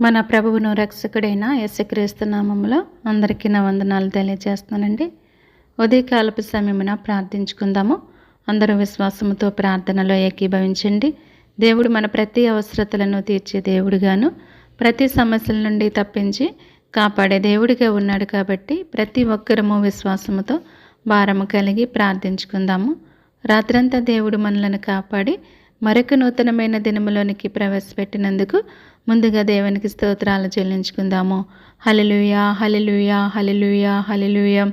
మన ప్రభువును రక్షకుడైన యశక్రీస్తు నామములో అందరికీ నా వందనాలు తెలియజేస్తున్నానండి. ఉదయకాలపు సమయమున ప్రార్థించుకుందాము. అందరూ విశ్వాసముతో ప్రార్థనలో ఏకీభవించండి. దేవుడు మన ప్రతి అవసరతలను తీర్చే దేవుడుగాను ప్రతి సమస్యల నుండి తప్పించి కాపాడే దేవుడిగా ఉన్నాడు కాబట్టి ప్రతి ఒక్కరము విశ్వాసముతో భారము కలిగి ప్రార్థించుకుందాము. రాత్రంతా దేవుడు మనలను కాపాడి మరొక నూతనమైన దినములోనికి ప్రవేశపెట్టినందుకు ముందుగా దేవునికి స్తోత్రాలు చెల్లించుకుందాము. హలలుయా హలలుయా హలలుయా హలలుయా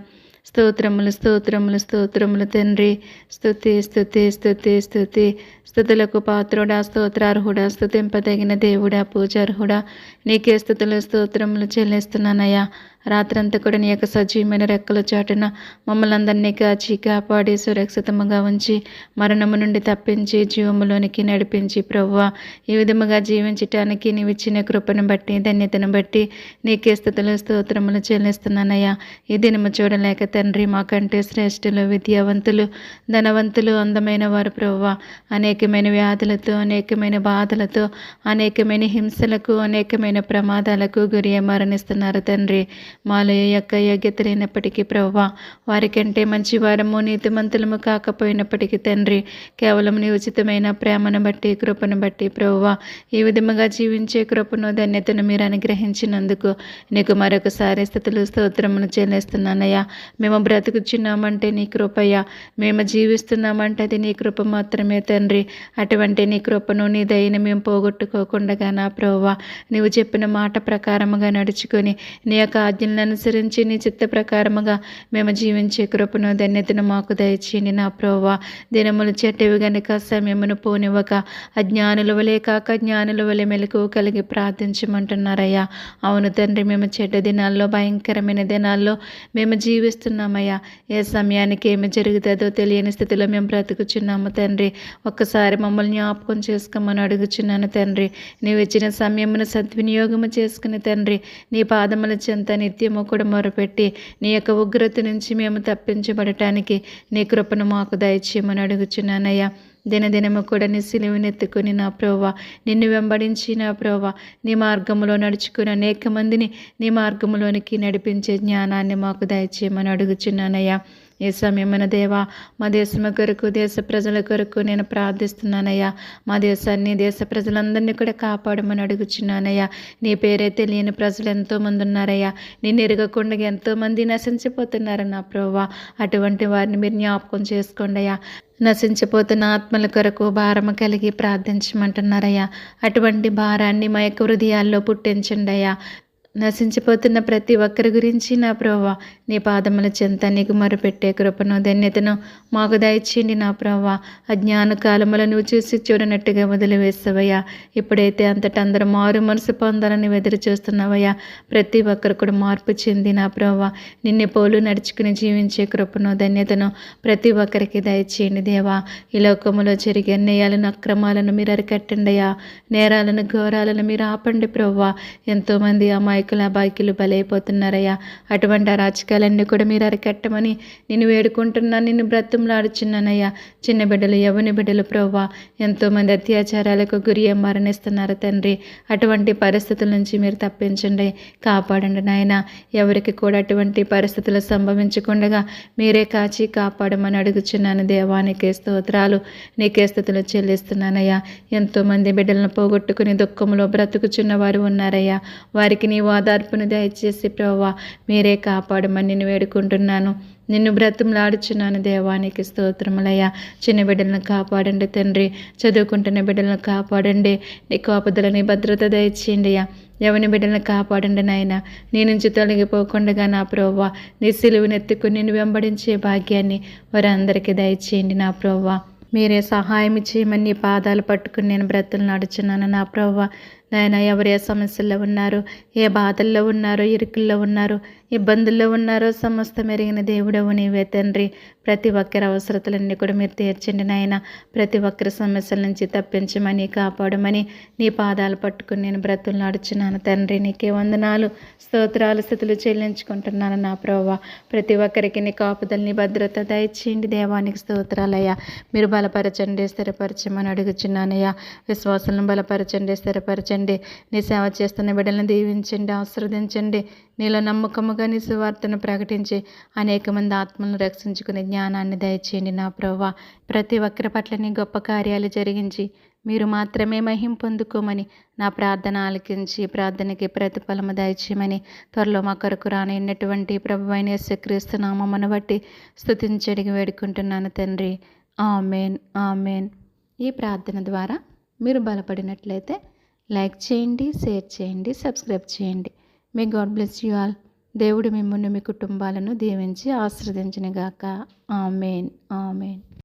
స్తోత్రములు స్తోత్రములు స్తోత్రములు తండ్రి. స్థుతి స్థుతి స్థుతి స్థుతి స్థుతులకు పాత్రుడా స్తోత్రార్హుడా స్థుతింపదగిన దేవుడా పూజార్హుడా. నీకే స్థుతులు స్తోత్రములు చెల్లిస్తున్నానయ్యా. రాత్రంతా కూడా నీ యొక్క సజీవమైన రెక్కల చాటున మమ్మల్ని అందరినీ కాచి కాపాడి సురక్షితముగా ఉంచి మరణము నుండి తప్పించి జీవములోనికి నడిపించి ప్రవ్వ. ఈ విధముగా జీవించటానికి నీవు ఇచ్చిన కృపను బట్టి ధన్యతను బట్టి నీకే స్థుతులు స్తోత్రములు చెల్లిస్తున్నానయ్యా. ఈ దినము చూడలేక తండ్రి మాకంటే శ్రేష్ఠులు విద్యావంతులు ధనవంతులు అందమైన వారు ప్రవ్వ. అనేకమైన వ్యాధులతో అనేకమైన బాధలతో అనేకమైన హింసలకు అనేకమైన ప్రమాదాలకు గురి మరణిస్తున్నారు తండ్రి. మాలో ఏ యొక్క యోగ్యత లేనప్పటికీ ప్రవ్వ వారికంటే మంచి వారము నీతిమంతులము కాకపోయినప్పటికీ తండ్రి. కేవలం నీ ఉచితమైన ప్రేమను బట్టి కృపను బట్టి ప్రవ్వ ఈ విధముగా జీవించే కృపను ధన్యతను మీరు అనుగ్రహించినందుకు నీకు మరొకసారి స్థితులు స్తోత్రమును చెల్లిస్తున్నానయ్యా. మేము బ్రతుకుచున్నామంటే నీ కృపయ్యా మేము జీవిస్తున్నామంటే అది నీ కృప మాత్రమే తండ్రి. అటువంటి నీ కృపను నీ దయని మేము పోగొట్టుకోకుండా నా ప్రవ్వ నీవు చెప్పిన మాట ప్రకారముగా నడుచుకొని నీ యొక్క ఆజ్ఞలను అనుసరించి నీ చిత్త ప్రకారముగా మేము జీవించే కృపను ధన్యతను మాకు దయచేయండి. నా ప్రోవా దినములు చెట్టవి గనుక సమయమును పోనివ్వక అజ్ఞానుల వలె కాక జ్ఞానుల వలె మెలకు కలిగి ప్రార్థించమంటున్నారయ్యా. అవును తండ్రి మేము చెడ్డ దినాల్లో భయంకరమైన దినాల్లో మేము జీవిస్తున్నామయ్యా. ఏ సమయానికి ఏమి జరుగుతుందో తెలియని స్థితిలో మేము బ్రతుకుచున్నాము తండ్రి. ఒక్కసారి మమ్మల్ని జ్ఞాపకం చేసుకోమని అడుగుచున్నాను తండ్రి. నీవు ఇచ్చిన సమయమును సద్వినియోగము చేసుకుని తండ్రి నీ పాదముల చెంత నిత్యము కూడా మొరపెట్టి నీ యొక్క ఉగ్రత నుంచి మేము తప్పించబడటానికి నీ కృపను మాకు దయచేయమని అడుగుచున్నానయ్యా. దినదినము కూడా నీ సిలువనెత్తుకుని నా ప్రోవా నిన్ను వెంబడించి నా ప్రోవా నీ మార్గంలో నడుచుకుని అనేక మందిని నీ మార్గంలోనికి నడిపించే జ్ఞానాన్ని మాకు దయచేయమని అడుగుచున్నానయ్యా. ఈ సమయమైన దేవా మా దేశం కొరకు దేశ ప్రజల కొరకు నేను ప్రార్థిస్తున్నానయ్యా. మా దేశాన్ని దేశ ప్రజలందరినీ కూడా కాపాడమని అడుగుచున్నానయ్యా. నీ పేరే తెలియని ప్రజలు ఎంతోమంది ఉన్నారయ్యా. నేను ఎరగకుండా ఎంతోమంది నశించిపోతున్నారు నా ప్రోవా అటువంటి వారిని మీరు జ్ఞాపకం చేసుకోండి అయ్యా నశించిపోతున్న ఆత్మల కొరకు భారము కలిగి ప్రార్థించమంటున్నారయ్యా. అటువంటి భారాన్ని మా యొక్క హృదయాల్లో పుట్టించండి అయ్యా నశించిపోతున్న ప్రతి ఒక్కరి గురించి నా ప్రభా నీ పాదముల చెంత నీకు మొరపెట్టే కృపను ధన్యతను మాకు దయచేయండి నా ప్రభా అజ్ఞాన కాలముల నువ్వు చూసి చూడనట్టుగా వదిలివేస్తావయ్యా. ఇప్పుడైతే అంతటా అందరూ మారు మనసు పొందాలని ఎదురు చూస్తున్నావయ్యా. ప్రతి ఒక్కరు కూడా మార్పు చెంది నా ప్రభా నిన్ను పోలు నడుచుకుని జీవించే కృపను ధన్యతను ప్రతి ఒక్కరికి దయచేయండి దేవా. ఈ లోకములో జరిగే అన్యాయాలను అక్రమాలను మీరు అరికట్టండి అయ్యా. నేరాలను ఘోరాలను మీరు ఆపండి ప్రవ్వా. ఎంతోమంది అమాయకులు అబాయికులు బలైపోతున్నారయ్యా. అటువంటి అరాచకాలన్నీ కూడా మీరు అరికట్టమని నేను వేడుకుంటున్నాను నిన్ను బ్రతుమ్లాడుచున్నానయ్యా. చిన్న బిడ్డలు యవని బిడ్డలు ప్రవ్వా ఎంతోమంది అత్యాచారాలకు గురి మరణిస్తున్నారు తండ్రి. అటువంటి పరిస్థితుల నుంచి మీరు తప్పించండి కాపాడండి నాయన. ఎవరికి కూడా అటువంటి పరిస్థితులు సంభవించకుండా మీరే కాచి కాపాడమని అడుగుచున్నాను దేవానికి స్తోత్రాలు నీకే స్థితులు చెల్లిస్తున్నానయ్యా. ఎంతోమంది బిడ్డలను పోగొట్టుకుని దుఃఖంలో బ్రతుకుచున్న వారు ఉన్నారయ్యా. వారికి నీవు తరపున దయచేసి ప్రవ్వా మీరే కాపాడమని నేను వేడుకుంటున్నాను. నిన్ను బ్రతిమలాడుచున్నాను దేవానికి స్తోత్రములయ్యా. చిన్న బిడ్డలను కాపాడండి తండ్రి చదువుకుంటున్న బిడ్డలను కాపాడండి. నీ కోపదలని భద్రత దయచేయండి అయ్యా. ఎవని బిడ్డలను కాపాడండి నాయన. నీ నుంచి తొలగిపోకుండా నా ప్రోవ్వా నీ సిలువునెత్తుకుని నేను వెంబడించే భాగ్యాన్ని వారందరికీ దయచేయండి నా ప్రోవ్వా. మీరే సహాయం చేయమని పాదాలు పట్టుకుని నేను బ్రతులు నడుచున్నాను నా ప్రవ్వ. నాయన ఎవరు ఏ సమస్యల్లో ఉన్నారు ఏ బాధల్లో ఉన్నారో ఇరుకుల్లో ఉన్నారో ఇబ్బందుల్లో ఉన్నారో సమస్త మెరిగిన దేవుడవు నీవే తండ్రి. ప్రతి ఒక్కరి అవసరతలన్నీ కూడా మీరు తీర్చండి నాయన. ప్రతి ఒక్కరి సమస్యల నుంచి తప్పించమని కాపాడమని నీ పాదాలు పట్టుకుని నేను బ్రతులు నడుచున్నాను తండ్రి. నీకే వందనాలు స్తోత్రాలు స్థితులు చెల్లించుకుంటున్నాను నా ప్రభావ ప్రతి ఒక్కరికి నీ కాపుదల్ని భద్రత దయచేయండి దేవానికి స్తోత్రాలయ్యా. మీరు బలపరచండి స్థిరపరచమని అడుగుచున్నానయ్యా. విశ్వాసాలను బలపరచండి స్థిరపరచండి. నడిపించండి నీ సేవ చేస్తున్న బిడ్డలను దీవించండి. ఆశీర్వదించండి. నీలో నమ్మకముగా నీ సువార్తను ప్రకటించి అనేక మంది ఆత్మలను రక్షించుకునే జ్ఞానాన్ని దయచేయండి నా ప్రభా ప్రతి ఒక్కరి పట్ల నీ గొప్ప కార్యాలు జరిగించి మీరు మాత్రమే మహిం పొందుకోమని నా ప్రార్థన ఆలకించి ప్రార్థనకి ప్రతిఫలము దయచేయమని త్వరలో మా కొరకు రానున్నటువంటి ప్రభు అయిన యేసుక్రీస్తు నామమును బట్టి స్థుతించడిగి వేడుకుంటున్నాను తండ్రి. ఆమెన్. ఆమెన్. ఈ ప్రార్థన ద్వారా మీరు బలపడినట్లయితే లైక్ చేయండి షేర్ చేయండి సబ్స్క్రైబ్ చేయండి. May God bless you all దేవుడు మిమ్మల్ని మీ కుటుంబాలను దీవించి ఆశ్రదించినగాక ఆమెన్ ఆమెన్